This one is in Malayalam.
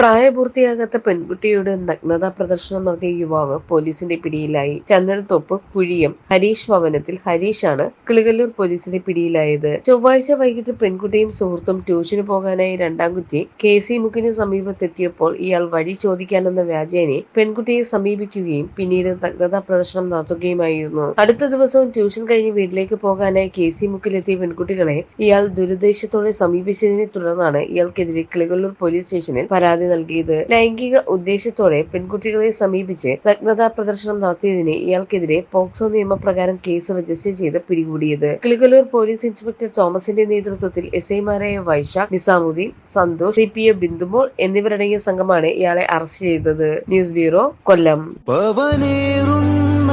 പ്രായപൂർത്തിയാകാത്ത പെൺകുട്ടിയുടെ നഗ്നതാ പ്രദർശനം നടത്തിയ യുവാവ് പോലീസിന്റെ പിടിയിലായി. ചന്ദനത്തോപ്പ് കുഴിയം ഹരീഷ് ഭവനത്തിൽ ഹരീഷാണ് കിളികല്ലൂർ പോലീസിന്റെ പിടിയിലായത്. ചൊവ്വാഴ്ച വൈകിട്ട് പെൺകുട്ടിയും സുഹൃത്തും ട്യൂഷന് പോകാനായി രണ്ടാം കുറ്റി കെ സി മുക്കിന് സമീപത്തെത്തിയപ്പോൾ ഇയാൾ വഴി ചോദിക്കാനെന്ന വ്യാജേനെ പെൺകുട്ടിയെ സമീപിക്കുകയും പിന്നീട് നഗ്നതാ പ്രദർശനം നടത്തുകയുമായിരുന്നു. അടുത്ത ദിവസവും ട്യൂഷൻ കഴിഞ്ഞ് വീട്ടിലേക്ക് പോകാനായി കെ സി മുക്കിലെത്തിയ പെൺകുട്ടികളെ ഇയാൾ ദുരുദ്ദേശത്തോടെ സമീപിച്ചതിനെ തുടർന്നാണ് ഇയാൾക്കെതിരെ കിളികല്ലൂർ പോലീസ് സ്റ്റേഷനിൽ പരാതി നൽകിയത്. ലൈംഗിക ഉദ്ദേശത്തോടെ പെൺകുട്ടികളെ സമീപിച്ച് നഗ്നതാ പ്രദർശനം നടത്തിയതിന് ഇയാൾക്കെതിരെ പോക്സോ നിയമപ്രകാരം കേസ് രജിസ്റ്റർ ചെയ്ത് പിടികൂടിയത്. കിളികലൂർ പോലീസ് ഇൻസ്പെക്ടർ തോമസിന്റെ നേതൃത്വത്തിൽ എസ് ഐമാരായ വൈശാഖ് നിസാമുദ്ദീൻ സന്തോഷ് സി പി ബിന്ദുമോൾ എന്നിവരടങ്ങിയ സംഘമാണ് ഇയാളെ അറസ്റ്റ് ചെയ്തത്. News bureau Kollam. പവനേറുന്ന